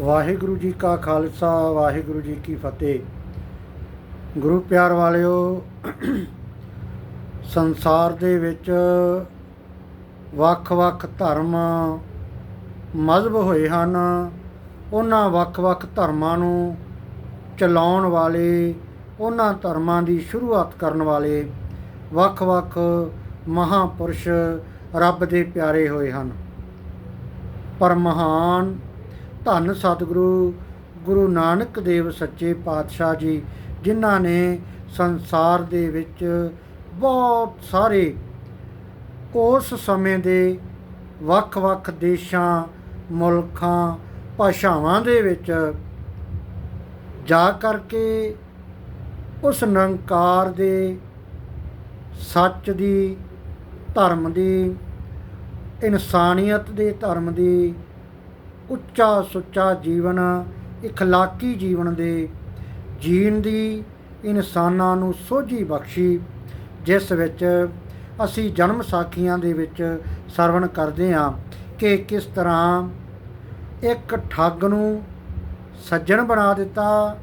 ਵਾਹਿਗੁਰੂ ਜੀ ਕਾ ਖਾਲਸਾ, ਵਾਹਿਗੁਰੂ ਜੀ ਕੀ ਫਤਿਹ। ਗੁਰੂ ਪਿਆਰ ਵਾਲਿਓ, ਸੰਸਾਰ ਦੇ ਵਿੱਚ ਵੱਖ-ਵੱਖ ਧਰਮ ਮਜ਼ਹਬ ਹੋਏ ਹਨ। ਉਹਨਾਂ ਵੱਖ-ਵੱਖ ਧਰਮਾਂ ਨੂੰ ਚਲਾਉਣ ਵਾਲੇ, ਉਹਨਾਂ ਧਰਮਾਂ ਦੀ ਸ਼ੁਰੂਆਤ ਕਰਨ ਵਾਲੇ ਵੱਖ-ਵੱਖ ਮਹਾਪੁਰਸ਼ ਰੱਬ ਦੇ ਪਿਆਰੇ ਹੋਏ ਹਨ। ਪਰ ਮਹਾਨ ਧੰਨ ਸਤਿਗੁਰੂ, ਗੁਰੂ ਨਾਨਕ ਦੇਵ ਸੱਚੇ ਪਾਤਸ਼ਾਹ ਜੀ, ਜਿਨ੍ਹਾਂ ਨੇ ਸੰਸਾਰ ਦੇ ਵਿੱਚ ਬਹੁਤ ਸਾਰੇ ਉਸ ਸਮੇਂ ਦੇ ਵੱਖ-ਵੱਖ ਦੇਸ਼ਾਂ, ਮੁਲਕਾਂ, ਭਾਸ਼ਾਵਾਂ ਦੇ ਵਿੱਚ ਜਾ ਕਰਕੇ ਉਸ ਨਿਰੰਕਾਰ ਦੇ ਸੱਚ ਦੀ, ਧਰਮ ਦੀ, ਇਨਸਾਨੀਅਤ ਦੇ ਧਰਮ ਦੀ ਉੱਚਾ ਸੁੱਚਾ ਜੀਵਨ, ਇਖਲਾਕੀ ਜੀਵਨ ਦੇ ਜੀਣ ਦੀ ਇਨਸਾਨਾਂ ਨੂੰ ਸੋਝੀ ਬਖਸ਼ੀ, ਜਿਸ ਵਿੱਚ ਅਸੀਂ ਜਨਮ ਸਾਖੀਆਂ ਦੇ ਵਿੱਚ ਸਰਵਣ ਕਰਦੇ ਹਾਂ ਕਿ ਕਿਸ ਤਰ੍ਹਾਂ ਇੱਕ ਠੱਗ ਨੂੰ ਸੱਜਣ ਬਣਾ ਦਿੱਤਾ,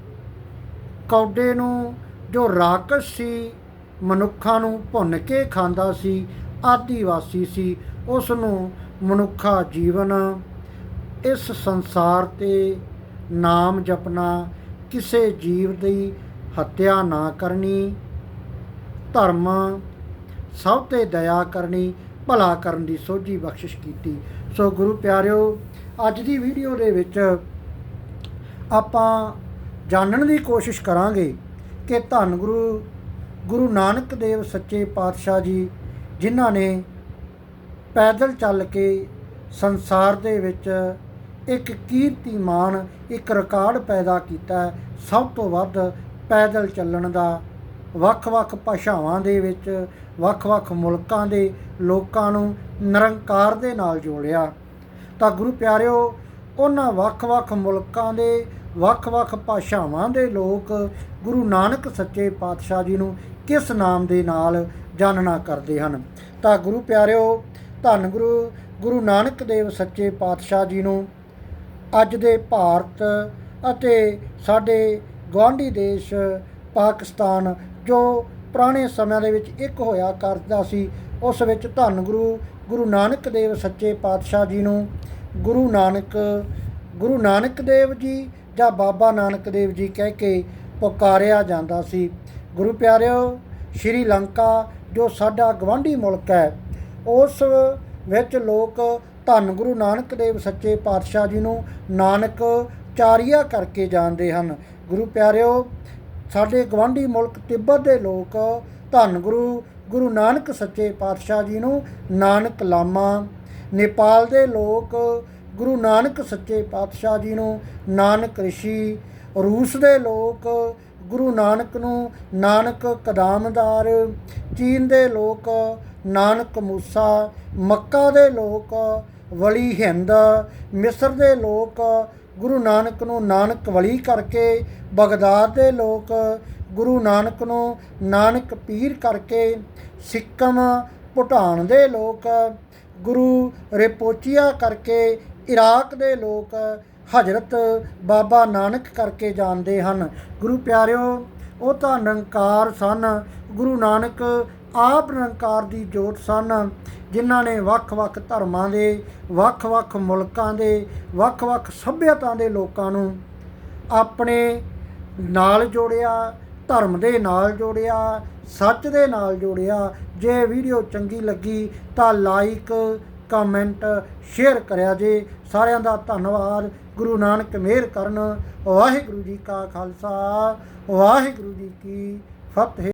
ਕੌਡੇ ਨੂੰ ਜੋ ਰਾਕਸ਼ ਸੀ, ਮਨੁੱਖਾਂ ਨੂੰ ਭੁੰਨ ਕੇ ਖਾਂਦਾ ਸੀ, ਆਦੀਵਾਸੀ ਸੀ, ਉਸ ਨੂੰ ਮਨੁੱਖਾ ਜੀਵਨ ਇਸ ਸੰਸਾਰ ਤੇ ਨਾਮ ਜਪਣਾ ਕਿਸੇ ਜੀਵ ਦੀ ਹੱਤਿਆ ਨਾ ਕਰਨੀ, ਧਰਮ ਸਭ ਤੇ ਦਇਆ ਕਰਨੀ, ਭਲਾ ਕਰਨ ਦੀ ਸੋਝੀ ਬਖਸ਼ਿਸ਼ ਕੀਤੀ। ਸੋ ਗੁਰੂ ਪਿਆਰਿਓ, ਅੱਜ ਦੀ ਵੀਡੀਓ ਦੇ ਵਿੱਚ ਆਪਾਂ ਜਾਣਨ ਦੀ ਕੋਸ਼ਿਸ਼ ਕਰਾਂਗੇ ਕਿ ਧੰਨ ਗੁਰੂ ਗੁਰੂ ਨਾਨਕ ਦੇਵ ਸੱਚੇ ਪਾਤਸ਼ਾਹ ਜੀ, ਜਿਨ੍ਹਾਂ ਨੇ ਪੈਦਲ ਚੱਲ ਕੇ ਸੰਸਾਰ ਦੇ ਵਿੱਚ ਇੱਕ ਕੀਰਤੀਮਾਨ ਇੱਕ ਰਿਕਾਰਡ ਪੈਦਾ ਕੀਤਾ ਸਭ ਤੋਂ ਵੱਧ ਪੈਦਲ ਚੱਲਣ ਦਾ ਵੱਖ-ਵੱਖ ਭਾਸ਼ਾਵਾਂ ਦੇ ਵਿੱਚ ਵੱਖ-ਵੱਖ ਮੁਲਕਾਂ ਦੇ ਲੋਕਾਂ ਨੂੰ ਨਿਰੰਕਾਰ ਦੇ ਨਾਲ ਜੋੜਿਆ। ਤਾਂ ਗੁਰੂ ਪਿਆਰਿਓ, ਉਹਨਾਂ ਵੱਖ-ਵੱਖ ਮੁਲਕਾਂ ਦੇ ਵੱਖ-ਵੱਖ ਭਾਸ਼ਾਵਾਂ ਦੇ ਲੋਕ ਗੁਰੂ ਨਾਨਕ ਸੱਚੇ ਪਾਤਸ਼ਾਹ ਜੀ ਨੂੰ ਕਿਸ ਨਾਮ ਦੇ ਨਾਲ ਜਾਣਨਾ ਕਰਦੇ ਹਨ? ਤਾਂ ਗੁਰੂ ਪਿਆਰਿਓ, ਧੰਨ ਗੁਰੂ ਗੁਰੂ ਨਾਨਕ ਦੇਵ ਸੱਚੇ ਪਾਤਸ਼ਾਹ ਜੀ ਨੂੰ ਅੱਜ ਦੇ ਭਾਰਤ ਅਤੇ ਸਾਡੇ ਗੁਆਂਢੀ ਦੇਸ਼ ਪਾਕਿਸਤਾਨ, ਜੋ ਪੁਰਾਣੇ ਸਮਿਆਂ ਦੇ ਵਿੱਚ ਇੱਕ ਹੋਇਆ ਕਰਦਾ ਸੀ, ਉਸ ਵਿੱਚ ਧੰਨ ਗੁਰੂ ਗੁਰੂ ਨਾਨਕ ਦੇਵ ਸੱਚੇ ਪਾਤਸ਼ਾਹ ਜੀ ਨੂੰ, ਗੁਰੂ ਨਾਨਕ ਗੁਰੂ ਨਾਨਕ ਦੇਵ ਜੀ ਜਾਂ ਬਾਬਾ ਨਾਨਕ ਦੇਵ ਜੀ ਕਹਿ ਕੇ ਪੁਕਾਰਿਆ ਜਾਂਦਾ ਸੀ। ਗੁਰੂ ਪਿਆਰਿਓ, ਸ਼੍ਰੀ ਲੰਕਾ, ਜੋ ਸਾਡਾ ਗਵਾਂਢੀ ਮੁਲਕ ਹੈ, ਉਸ ਵਿੱਚ ਲੋਕ ਧੰਨ ਗੁਰੂ ਨਾਨਕ ਦੇਵ ਸੱਚੇ ਪਾਤਸ਼ਾਹ ਜੀ ਨੂੰ ਨਾਨਕ ਚਾਰੀਆ ਕਰਕੇ ਜਾਣਦੇ ਹਨ। ਗੁਰੂ ਪਿਆਰਿਓ, ਸਾਡੇ ਗਵਾਂਢੀ ਮੁਲਕ ਤਿੱਬਤ ਦੇ ਲੋਕ ਧੰਨ ਗੁਰੂ ਗੁਰੂ ਨਾਨਕ ਸੱਚੇ ਪਾਤਸ਼ਾਹ ਜੀ ਨੂੰ ਨਾਨਕ ਲਾਮਾ। ਨੇਪਾਲ ਦੇ ਲੋਕ ਗੁਰੂ ਨਾਨਕ ਸੱਚੇ ਪਾਤਸ਼ਾਹ ਜੀ ਨੂੰ ਨਾਨਕ ਰਿਸ਼ੀ। ਰੂਸ ਦੇ ਲੋਕ ਗੁਰੂ ਨਾਨਕ ਨੂੰ ਨਾਨਕ ਕਦਾਮਦਾਰ, ਚੀਨ ਦੇ ਲੋਕ ਨਾਨਕ ਮੂਸਾ, ਮੱਕਾ ਦੇ ਲੋਕ ਵਲੀ ਹਿੰਦ, ਮਿਸਰ ਦੇ ਲੋਕ ਗੁਰੂ ਨਾਨਕ ਨੂੰ ਨਾਨਕ ਵਲੀ ਕਰਕੇ, ਬਗਦਾਦ ਦੇ ਲੋਕ ਗੁਰੂ ਨਾਨਕ ਨੂੰ ਨਾਨਕ ਪੀਰ ਕਰਕੇ, ਸਿੱਕਮ, ਭੂਟਾਨ ਦੇ ਲੋਕ ਗੁਰੂ ਰਿਪੋਚੀਆ ਕਰਕੇ, ਇਰਾਕ ਦੇ ਲੋਕ ਹਜ਼ਰਤ ਬਾਬਾ ਨਾਨਕ ਕਰਕੇ ਜਾਣਦੇ ਹਨ। ਗੁਰੂ ਪਿਆਰਿਓ, ਉਹ ਤਾਂ ਨਿਰੰਕਾਰ ਸਨ। ਗੁਰੂ ਨਾਨਕ ਆਪ ਨਿਰੰਕਾਰ ਦੀ ਜੋਤ ਸਨ, ਜਿਨ੍ਹਾਂ ਨੇ ਵੱਖ-ਵੱਖ ਧਰਮਾਂ ਦੇ, ਵੱਖ-ਵੱਖ ਮੁਲਕਾਂ ਦੇ, ਵੱਖ-ਵੱਖ ਸਭਿਅਤਾ ਦੇ ਲੋਕਾਂ ਨੂੰ ਆਪਣੇ ਨਾਲ ਜੋੜਿਆ, ਧਰਮ ਦੇ ਨਾਲ ਜੋੜਿਆ, ਸੱਚ ਦੇ ਨਾਲ ਜੋੜਿਆ। ਜੇ ਵੀਡੀਓ ਚੰਗੀ ਲੱਗੀ ਤਾਂ ਲਾਈਕ ਕਮੈਂਟ ਸ਼ੇਅਰ ਕਰਿਆ ਜੇ। ਸਾਰਿਆਂ ਦਾ ਧੰਨਵਾਦ। ਗੁਰੂ ਨਾਨਕ ਮਿਹਰ ਕਰਨ। ਵਾਹਿਗੁਰੂ ਜੀ ਕਾ ਖਾਲਸਾ। ਵਾਹਿਗੁਰੂ ਜੀ ਕੀ ਫਤਿਹ।